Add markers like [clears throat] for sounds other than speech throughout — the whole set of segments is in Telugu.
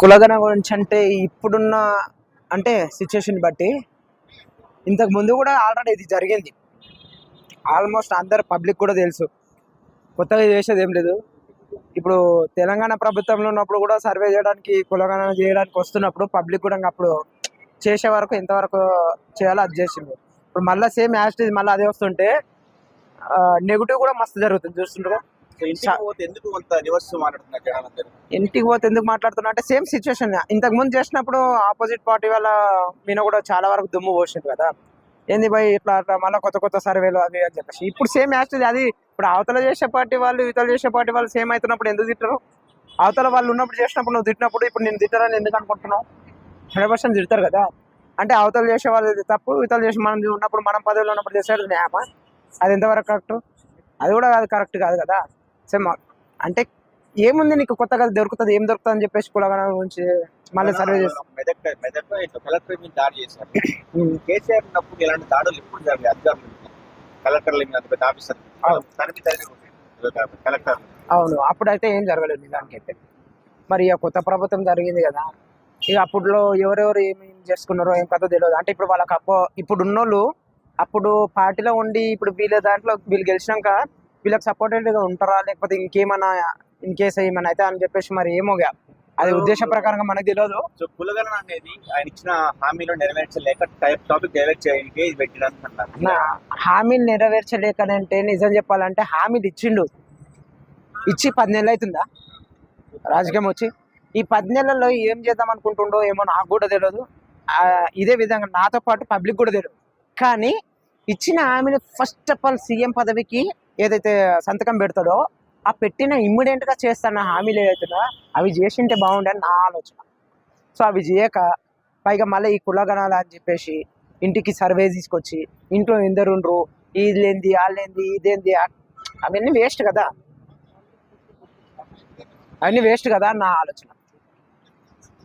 కులగన గురించి అంటే ఇప్పుడున్న అంటే సిచ్యుయేషన్ బట్టి ఇంతకు ముందు కూడా ఆల్రెడీ ఇది జరిగింది. ఆల్మోస్ట్ అందరు పబ్లిక్ కూడా తెలుసు. కొత్తగా చేసేది ఏం లేదు. ఇప్పుడు తెలంగాణ ప్రభుత్వంలో ఉన్నప్పుడు కూడా సర్వే చేయడానికి కులగణన చేయడానికి వస్తున్నప్పుడు పబ్లిక్ కూడా అప్పుడు చేసే వరకు ఎంతవరకు చేయాలో అది చేసింది ఇప్పుడు మళ్ళీ సేమ్ యాస్టేజ్ మళ్ళీ అదే వస్తుంటే నెగిటివ్ కూడా మస్తు జరుగుతుంది చూస్తుంటారు ఇంటికి పోతే ఎందుకు మాట్లాడుతున్నా అంటే సేమ్ సిచ్యువేషన్ ఇంతకు ముందు చేసినప్పుడు ఆపోజిట్ పార్టీ వాళ్ళ మీద కూడా చాలా వరకు దుమ్ము పోసింది కదా. ఏంది భయ్ ఇట్లా అట్లా మళ్ళీ కొత్త కొత్త సర్వేలు అవి అని చెప్పేసి. ఇప్పుడు సేమ్ యాక్చువల్లీ అది ఇప్పుడు అవతల చేసే పార్టీ వాళ్ళు ఇవతల చేసే పార్టీ వాళ్ళు సేమ్ అవుతున్నప్పుడు ఎందుకు తిట్టరు? అవతల వాళ్ళు ఉన్నప్పుడు చేసినప్పుడు నువ్వు తిట్టినప్పుడు ఇప్పుడు నేను తిట్టారని ఎందుకు అనుకుంటున్నావు? హండ్రెడ్ పర్సెంట్ తిడతారు కదా. అంటే అవతల చేసే వాళ్ళు తప్పు ఇవతల చేసి మనం ఉన్నప్పుడు మనం పదవిలో ఉన్నప్పుడు చేసేది న్యాయమా? అది ఎంతవరకు కరెక్ట్ అది కూడా అది కరెక్ట్ కాదు కదా. సేమ్ అంటే ఏముంది నీకు కొత్తగా దొరుకుతుంది ఏం దొరుకుతుంది అని చెప్పేసి కులగణ గురించి మళ్ళీ సర్వే చేస్తాం మెదక్ ఇట్లా కలెక్టర్ మీద దాడి చేశారు. [clears throat] కేసీఆర్ ఉన్నప్పుడు ఇలాంటి దాడులు ఎప్పుడు జరిగాయి? అధికారులు కలెక్టర్ల మీద పెద్ద ఆఫీసర్ అవును. తనకి జరిగి కలెక్టర్. అవును అప్పుడైతే ఏం జరగలేదు నిజానికైతే మరి ఇక కొత్త ప్రభుత్వం జరిగింది కదా. ఇక అప్పుడులో ఎవరెవరు ఏమి చేసుకున్నారో ఏం కథ తెలియదు. అంటే ఇప్పుడు వాళ్ళకి అప్పో ఇప్పుడు ఉన్నోళ్ళు అప్పుడు పార్టీలో ఉండి ఇప్పుడు వీళ్ళ దాంట్లో వీళ్ళు గెలిచినాక వీళ్ళకి సపోర్టెడ్గా ఉంటారా? లేకపోతే ఇంకేమన్నా ఇన్ కేసు ఏమన్నా అయితే అని చెప్పేసి మరి ఏమోగా అది ఉద్దేశ ప్రకారంగా మనకు తెలియదు సో కులగణన అనేది ఆయన ఇచ్చిన హామీలో నెరవేర్చలేక టైప్ టాపిక్ డైవర్ట్ చేయడానికి ఇది పెట్టడానికి అన్నారు నా హామీలు నెరవేర్చలేకనంటే నిజం చెప్పాలంటే హామీలు ఇచ్చిండు. ఇచ్చి పది నెలలు అవుతుందా? రాజకీయం వచ్చి. ఈ పది నెలల్లో ఏం చేద్దాం అనుకుంటుండో ఏమో నాకు కూడా తెలియదు ఇదే విధంగా నాతో పాటు పబ్లిక్ కూడా తెలియదు కానీ ఇచ్చిన హామీని ఫస్ట్ ఆఫ్ ఆల్ సీఎం పదవికి ఏదైతే సంతకం పెడతాడో ఆ పెట్టిన ఇమ్మీడియట్గా హామీలు ఏదైతుందో అవి చేసింటే అని నా ఆలోచన. సో అవి చేయక పైగా మళ్ళీ ఈ కులగణాలు అని చెప్పేసి ఇంటికి సర్వే తీసుకొచ్చి ఇంట్లో ఎందరు ఉండరు ఇదేంది వాళ్ళేంది ఇదేంది అవన్నీ వేస్ట్ కదా. అవన్నీ వేస్ట్ కదా అని నా ఆలోచన.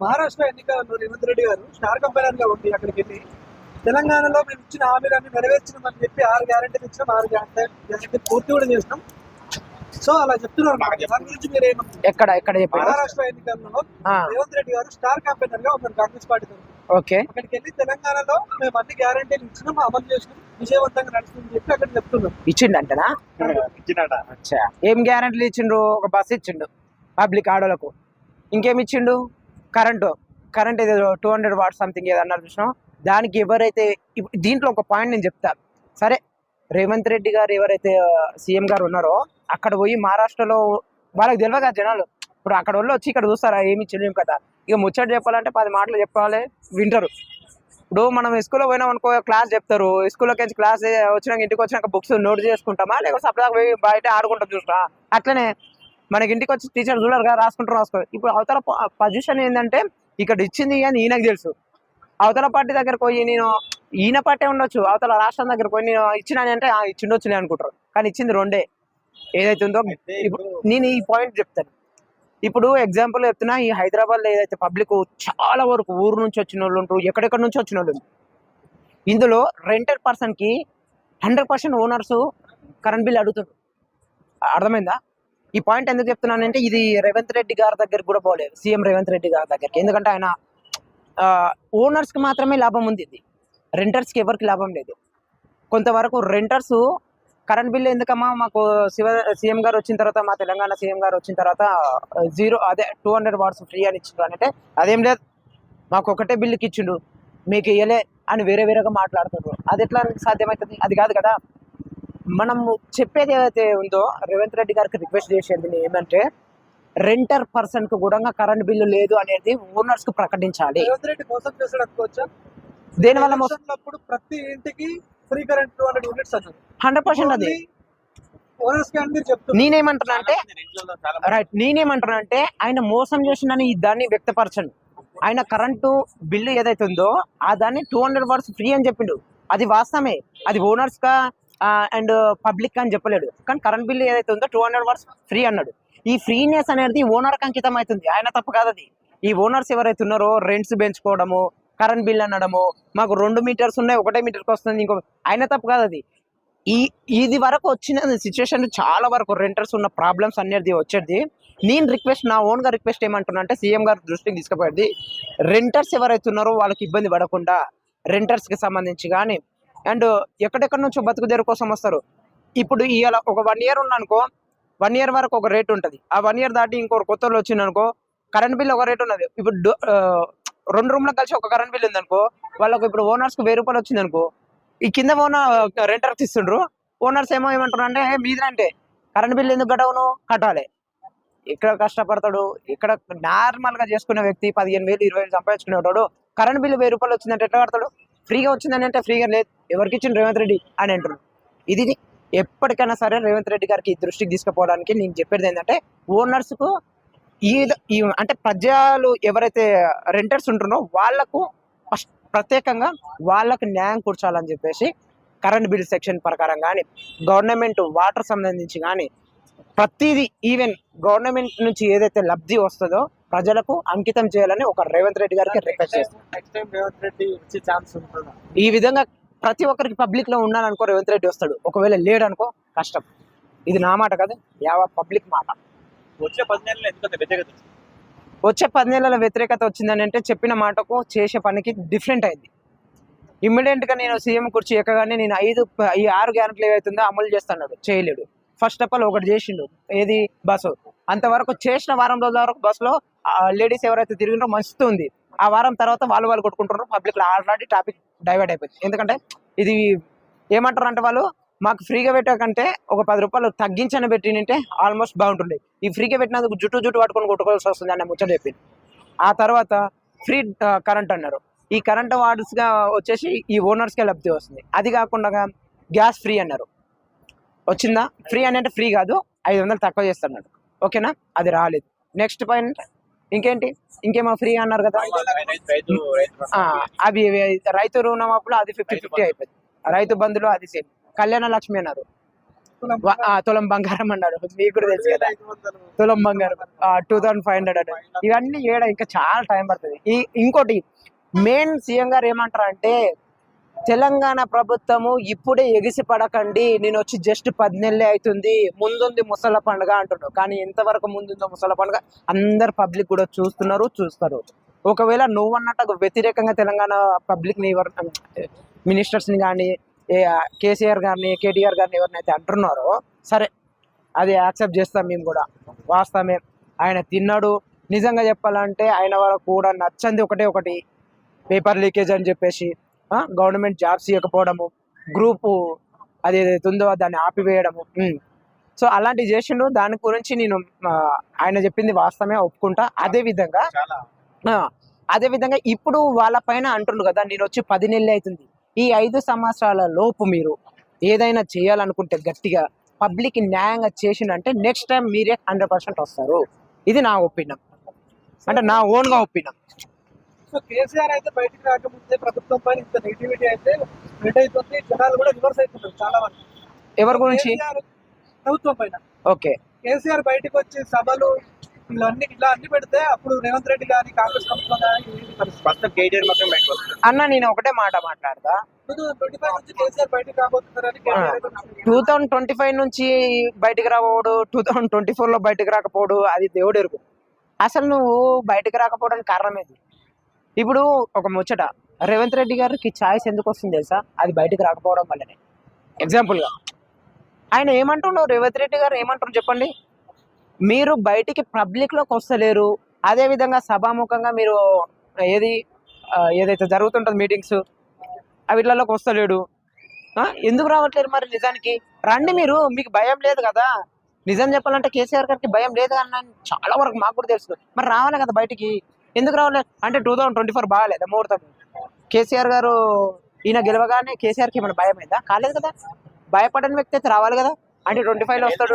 మహారాష్ట్ర ఎన్నికల్లో రేవంత్ రెడ్డి గారు స్టార్ కంపెనీగా ఉండి అక్కడికి వెళ్ళి తెలంగాణలో మేము ఇచ్చిన హామీలన్నీ నెరవేర్చినామని చెప్పి ఆరు గ్యారెంటీలు ఇచ్చినాం ఆరు గ్యారెంటీ పూర్తి కూడా చేసినాం. సో అలా చెప్తున్నారు. దాని గురించి మీరు ఎక్కడ ఎక్కడ చెప్పారు? మహారాష్ట్ర ఎన్నికల్లో రేవంత్ రెడ్డి గారు స్టార్ కంపెనర్గా ఉన్నారు కాంగ్రెస్ పార్టీ ఓకే. అక్కడికి వెళ్ళి తెలంగాణలో మేము అన్ని గ్యారెంటీలు ఇచ్చినాం అమలు చేసినాం విజయవంతంగా నడుస్తుందని చెప్పి అక్కడ చెప్తున్నారు. ఇచ్చిండంటనా? ఇచ్చినట. అచ్చా. ఏం గ్యారంటీలు ఇచ్చిండు ఒక బస్ ఇచ్చిండు పబ్లిక్ ఆడోళ్ళకు. ఇంకేం ఇచ్చిండు? కరెంటు. కరెంట్ ఏదో టూ హండ్రెడ్ వాట్ సంథింగ్ ఏదో అన్నారు చూసినాం దానికి ఎవరైతే దీంట్లో ఒక పాయింట్ నేను చెప్తా. సరే రేవంత్ రెడ్డి గారు ఎవరైతే సీఎం గారు ఉన్నారో అక్కడ పోయి మహారాష్ట్రలో వాళ్ళకి తెలియదు కదా జనాలు? ఇప్పుడు అక్కడ వాళ్ళు వచ్చి ఇక్కడ చూస్తారా? ఏమి ఇచ్చిండు కదా. ఇక ముచ్చట చెప్పాలంటే పది మాటలు చెప్పాలి వింటారు. ఇప్పుడు మనం స్కూల్లో పోయినాం అనుకో క్లాస్ చెప్తారు. స్కూల్లోకి వచ్చి క్లాస్ వచ్చినాక ఇంటికి వచ్చినాక బుక్స్ నోట్ చేసుకుంటామా? లేకపోతే సపరేట్గా పోయి బయట ఆడుకుంటాం చూస్తా అట్లనే మనకి ఇంటికి వచ్చి టీచర్ చూడరు కదా రాసుకుంటారు రాసుకో. ఇప్పుడు అవతల పొజిషన్ ఏంటంటే ఇక్కడ ఇచ్చింది అని ఈయనకు తెలుసు. అవతల పార్టీ దగ్గరకు పోయి నేను ఈయన పార్టీ ఉండొచ్చు అవతల రాష్ట్రం దగ్గర పోయి నేను ఇచ్చినాను అంటే "ఆ, ఇచ్చిండొచ్చులే అనుకుంటారు. కానీ ఇచ్చింది రెండే. ఏదైతే ఉందో ఇప్పుడు నేను ఈ పాయింట్ చెప్తాను. ఇప్పుడు ఎగ్జాంపుల్ చెప్తున్నా ఈ హైదరాబాద్లో ఏదైతే పబ్లిక్ చాలా వరకు ఊరు నుంచి వచ్చిన వాళ్ళు ఉంటారు ఎక్కడెక్కడ నుంచి వచ్చిన వాళ్ళు ఇందులో రెంటెడ్ పర్సన్కి hundred percent owners current bill అడుగుతారు అర్థమైందా? ఈ పాయింట్ ఎందుకు చెప్తున్నానంటే ఇది రేవంత్ రెడ్డి గారి దగ్గర కూడా పోలేదు. సీఎం రేవంత్ రెడ్డి గారి దగ్గరికి. ఎందుకంటే ఆయన ఓనర్స్కి మాత్రమే లాభం ఉంది ఇది. రెంటర్స్కి ఎవరికి లాభం లేదు. కొంతవరకు రెంటర్స్ కరెంట్ బిల్ ఎందుకమ్మా? మాకు శివ సీఎం గారు వచ్చిన తర్వాత మా తెలంగాణ సీఎం గారు వచ్చిన తర్వాత జీరో అదే టూ హండ్రెడ్ వాట్స్ ఫ్రీ అని ఇచ్చిండు అంటే అదేం లేదు. మాకు ఒకటే బిల్లుకి ఇచ్చిండు. మీకు ఇయ్యలే అని వేరే వేరేగా మాట్లాడుతుండ్రు. అది ఎట్లా సాధ్యమవుతుంది అది కాదు కదా. మనం చెప్పేది ఏదైతే ఉందో రేవంత్ రెడ్డి గారికి రిక్వెస్ట్ చేసేది ఏమంటే రెంటర్ పర్సన్కు కూడా కరెంట్ బిల్లు లేదు అనేది ఓనర్స్కు ప్రకటించాలి. మోసం అప్పుడు ప్రతి ఇంటికి free current two hundred units hundred percent అది. ఓనర్స్కి అని మీరు చెప్తున్నారు. నేనేమంటున్నా అంటే రైట్ నేనేమంటున్నా అంటే ఆయన మోసం చేసిందని ఈ దాన్ని వ్యక్తపరచండి ఆయన కరెంటు బిల్లు ఏదైతే ఉందో ఆ దాన్ని టూ హండ్రెడ్ వర్డ్స్ ఫ్రీ అని చెప్పిండు. అది వాస్తవమే. అది ఓనర్స్గా అండ్ పబ్లిక్ అని చెప్పలేడు. కానీ కరెంట్ బిల్లు ఏదైతే ఉందో టూ హండ్రెడ్ వర్డ్స్ ఫ్రీ అన్నాడు. ఈ ఫ్రీనెస్ అనేది ఓనర్కి అంకితం అవుతుంది. ఆయన తప్పు కాదు అది. ఈ ఓనర్స్ ఎవరైతే ఉన్నారో రెంట్స్ పెంచుకోవడము కరెంట్ బిల్ అనడము మాకు రెండు మీటర్స్ ఉన్నాయి ఒకటే మీటర్కి వస్తుంది ఇంకో ఆయన తప్పు కాదు అది. ఈ ఇది వరకు వచ్చిన సిచ్యువేషన్ చాలా వరకు రెంటర్స్ ఉన్న ప్రాబ్లమ్స్ అనేది వచ్చేది. నేను రిక్వెస్ట్ నా ఓన్గా రిక్వెస్ట్ ఏమంటున్నా అంటే సీఎం గారు దృష్టికి తీసుకుపోయేది. రెంటర్స్ ఎవరైతే ఉన్నారో వాళ్ళకి ఇబ్బంది పడకుండా రెంటర్స్కి సంబంధించి కానీ అండ్ ఎక్కడెక్కడి నుంచో బతుకు తెరు కోసం వస్తారు. ఇప్పుడు ఇవాళ ఒక వన్ ఇయర్ ఉన్నానుకో వన్ ఇయర్ వరకు ఒక రేట్ ఉంటుంది. ఆ వన్ ఇయర్ దాటి ఇంకొక కొత్త వచ్చింది వచ్చిందనుకో కరెంట్ బిల్ ఒక రేట్ ఉన్నది. ఇప్పుడు రెండు రూమ్లకు కలిసి ఒక కరెంట్ బిల్ ఉందనుకో వాళ్ళకు ఇప్పుడు ఓనర్స్కి వెయ్యి రూపాయలు వచ్చిందనుకో ఈ కింద ఓనర్ రెంటర్కి ఇస్తుండ్రు. ఓనర్స్ ఏమో ఏమంటారు అంటే మీదంటే కరెంట్ బిల్ ఎందుకు కట్టవును కట్టాలి. ఇక్కడ కష్టపడతాడు? ఇక్కడ నార్మల్గా చేసుకునే వ్యక్తి పదిహేను వేలు ఇరవై వేలు సంపాదించుకునేవాడు కరెంట్ బిల్ వెయ్యి రూపాయలు వచ్చిందంటే ఎట్లా కడతాడు? ఫ్రీగా వచ్చిందని అంటే ఫ్రీగా లేదు. ఎవరికి ఇచ్చిండు రేవంత్ రెడ్డి అని అంటున్నాడు. ఇది. ఎప్పటికైనా సరే రేవంత్ రెడ్డి గారికి ఈ దృష్టికి తీసుకుపోవడానికి నేను చెప్పేది ఏంటంటే ఓనర్స్కు ఈ అంటే ప్రజలు ఎవరైతే రెంటర్స్ ఉంటున్నారో వాళ్ళకు ఫస్ట్ ప్రత్యేకంగా వాళ్ళకి న్యాయం కూర్చోాలని చెప్పేసి కరెంట్ బిల్ సెక్షన్ ప్రకారం కానీ గవర్నమెంట్ వాటర్ సంబంధించి కానీ ప్రతిదీ ఈవెన్ గవర్నమెంట్ నుంచి ఏదైతే లబ్ధి వస్తుందో ప్రజలకు అంకితం చేయాలని ఒక రేవంత్ రెడ్డి గారికి రిక్వెస్ట్ చేస్తాను ఈ విధంగా ప్రతి ఒక్కరికి పబ్లిక్లో ఉన్నాననుకో రేవంత్ రెడ్డి వస్తాడు. ఒకవేళ లేడనుకో కష్టం. ఇది నా మాట కాదు యావ పబ్లిక్ మాట. వచ్చే పది నెలలు వ్యతిరేకత? వచ్చే పది నెలల వ్యతిరేకత వచ్చిందని అంటే చెప్పిన మాటకు చేసే పనికి డిఫరెంట్ అయింది. ఇమ్మీడియట్గా నేను సీఎం కుర్చీ ఎక్కగానే నేను ఐదు ఈ ఆరు గ్యారెంట్లు ఏవైతుందో అమలు చేస్తున్నాడు చేయలేడు. ఫస్ట్ ఆఫ్ ఆల్ ఒకటి చేసిండు ఏది? బస్సు. అంతవరకు చేసిన వారం రోజుల వరకు బస్సులో లేడీస్ ఎవరైతే తిరిగినారో మస్తుంది ఆ వారం తర్వాత వాళ్ళు వాళ్ళు కొట్టుకుంటున్నారు. పబ్లిక్లో ఆల్రెడీ టాపిక్ డైవర్ట్ అయిపోయింది. ఎందుకంటే ఇది ఏమంటారు అంటే వాళ్ళు మాకు ఫ్రీగా పెట్టకంటే ఒక పది రూపాయలు తగ్గించని పెట్టినంటే ఆల్మోస్ట్ బాగుంటుంది ఈ ఫ్రీగా పెట్టినందుకు జుట్టు జుట్టు పట్టుకొని కొట్టుకోవాల్సి వస్తుంది అన్న ముచ్చట చెప్పింది. ఆ తర్వాత ఫ్రీ కరెంట్ అన్నారు. ఈ కరెంట్ వార్డ్స్గా వచ్చేసి ఈ ఓనర్స్కే లబ్ధి వస్తుంది. అది కాకుండా గ్యాస్ ఫ్రీ అన్నారు. వచ్చిందా? ఫ్రీ అని అంటే ఫ్రీ కాదు. ఐదు వందలు తక్కువ చేస్తున్నాడు ఓకేనా? అది రాలేదు. Next point. ఇంకేంటి? ఇంకేమో ఫ్రీ అన్నారు కదా? అవి రైతు రుణం అప్పుడు అది ఫిఫ్టీ ఫిఫ్టీ అయిపోయింది. రైతు బంధులు అది సేమ్. కళ్యాణ లక్ష్మి అన్నారు. తులం బంగారం. అన్నారు మీకు కూడా తెలుసు కదా. తులం బంగారం. టూ థౌసండ్ ఫైవ్ హండ్రెడ్ అన్నారు ఇవన్నీ ఏడ ఇంకా చాలా టైం పడుతుంది. ఈ ఇంకోటి మెయిన్ సీఎం గారు ఏమంటారు అంటే తెలంగాణ ప్రభుత్వము ఇప్పుడే ఎగిసి పడకండి నేను వచ్చి జస్ట్ పద్నెల్లే అవుతుంది ముందుంది ముసల పండుగ అంటున్నాడు కానీ ఎంతవరకు ముందుందో ముసల పండుగ అందరు పబ్లిక్ కూడా చూస్తున్నారు చూస్తారు. ఒకవేళ నువ్వు అన్నట్టు వ్యతిరేకంగా తెలంగాణ పబ్లిక్ని ఎవరు మినిస్టర్స్ని కానీ కేసీఆర్ గారిని కేటీఆర్ గారిని ఎవరినైతే అంటున్నారో సరే అది యాక్సెప్ట్ చేస్తాం మేము కూడా. వాస్తవమే. ఆయన తిన్నాడు. నిజంగా చెప్పాలంటే ఆయన వరకు కూడా నచ్చంది ఒకటే ఒకటి. పేపర్ లీకేజ్ అని చెప్పేసి. గవర్నమెంట్ జాబ్స్ ఇవ్వకపోవడము గ్రూపు అది ఏదైతే ఉందో దాన్ని ఆపివేయడము. సో అలాంటివి చేసిండు. దాని గురించి నేను ఆయన చెప్పింది వాస్తవమే ఒప్పుకుంటా. అదే విధంగా అదే విధంగా ఇప్పుడు వాళ్ళ పైన అంటుండ్రు కదా నేను వచ్చి పది నెలలు అవుతుంది ఈ ఐదు సంవత్సరాల లోపు మీరు ఏదైనా చేయాలనుకుంటే గట్టిగా పబ్లిక్ న్యాయంగా చేసిండంటే నెక్స్ట్ టైం మీరే హండ్రెడ్ పర్సెంట్ వస్తారు. ఇది నా ఒపీనియన్. అంటే నా ఓన్గా ఒపీనియన్. సో కేసీఆర్ అయితే బయటికి రాకముందే ప్రభుత్వం పైన ఇంత నెగిటివిటీ అయితే స్ప్రెడ్ అవుతుంది జనాలు కూడా రివర్స్ అవుతున్నారు చాలా వరకు. ఎవరి గురించి? ప్రభుత్వం పైన. ఓకే. కేసీఆర్ బయటకు వచ్చి సభలు ఇవన్నీ ఇట్లా అన్ని పెడితే అప్పుడు రేవంత్ రెడ్డి గాని కాంగ్రెస్ ప్రభుత్వం కానీ అన్న నేను ఒకటే మాట మాట్లాడతా. టూ థౌసండ్ ట్వంటీ ఫైవ్ నుంచి కేసీఆర్ బయటకు రాబోతున్నారని కేటీఆర్ అయితే చెప్తున్నారు. టూ థౌజండ్ ట్వంటీ ఫైవ్ నుంచి బయటకు రాకపోవడు టూ థౌజండ్ ట్వంటీ ఫోర్లో బయటకు రాకపోవడు అది దేవుడు ఎరుగు. అసలు నువ్వు బయటకు రాకపోవడానికి కారణం ఏంది? ఇప్పుడు ఒక ముచ్చట. రేవంత్ రెడ్డి గారికి ఛాయిస్ ఎందుకు వస్తుంది తెలుసా? అది బయటకు రాకపోవడం వల్లనే. ఎగ్జాంపుల్గా ఆయన ఏమంటుండవు రేవంత్ రెడ్డి గారు ఏమంటారు చెప్పండి? మీరు బయటికి పబ్లిక్లోకి వస్తలేరు. అదే విధంగా సభాముఖంగా మీరు ఏది ఏదైతే జరుగుతుంటుంది మీటింగ్స్ వీటిలోకి వస్తలేడు. ఆ, ఎందుకు రావట్లేరు మరి నిజానికి? రండి మీరు మీకు భయం లేదు కదా? నిజం చెప్పాలంటే కేసీఆర్ గారికి భయం లేదు అని చాలా వరకు మాకు కూడా తెలుసు. మరి రావాలి కదా బయటికి? ఎందుకు రావలేదు అంటే టూ థౌసండ్ ట్వంటీ ఫోర్ బాగాలేదా ముహూర్తం? కేసీఆర్ గారు ఈయన గెలవగానే కేసీఆర్కి ఏమైనా భయం అయిందా కాలేదు కదా. భయపడని వ్యక్తి అయితే రావాలి కదా. అంటే ట్వంటీ ఫైవ్లో వస్తాడు.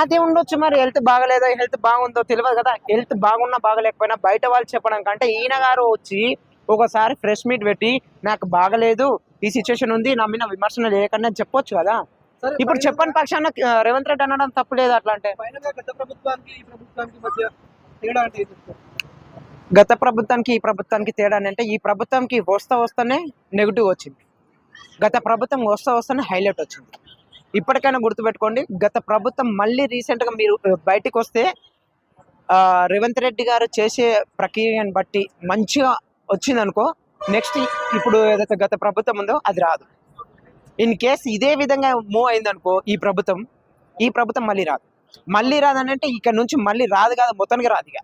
అదే ఉండొచ్చు మరి. హెల్త్ బాగలేదో? హెల్త్ బాగుందో తెలియదు కదా. హెల్త్ బాగున్నా బాగలేకపోయినా బయట వాళ్ళు చెప్పడం కంటే ఈయన గారు వచ్చి ఒకసారి ఫ్రెష్ మీట్ పెట్టి నాకు బాగలేదు ఈ సిచ్యువేషన్ ఉంది నా మీద విమర్శన లేకుండా చెప్పొచ్చు కదా. సరే, ఇప్పుడు చెప్పని పక్షాన రేవంత్ రెడ్డి అనడం తప్పు లేదు అట్లా అంటే. గత ప్రభుత్వానికి ఈ ప్రభుత్వానికి తేడా అంటే ఈ ప్రభుత్వంకి అని అంటే ఈ వస్తా వస్తేనే నెగిటివ్ వచ్చింది. గత ప్రభుత్వం వస్తా వస్తేనే హైలైట్ వచ్చింది. ఇప్పటికైనా గుర్తుపెట్టుకోండి గత ప్రభుత్వం మళ్ళీ రీసెంట్గా మీరు బయటకు వస్తే రేవంత్ రెడ్డి గారు చేసే ప్రక్రియను బట్టి మంచిగా వచ్చిందనుకో నెక్స్ట్ ఇప్పుడు ఏదైతే గత ప్రభుత్వం ఉందో అది రాదు. ఇన్ కేస్ ఇదే విధంగా మూవ్ అయిందనుకో ఈ ప్రభుత్వం ఈ ప్రభుత్వం మళ్ళీ రాదు. మళ్ళీ రాదని అంటే ఇక్కడ నుంచి మళ్ళీ రాదు కాదు మొత్తానికి రాదు ఇక.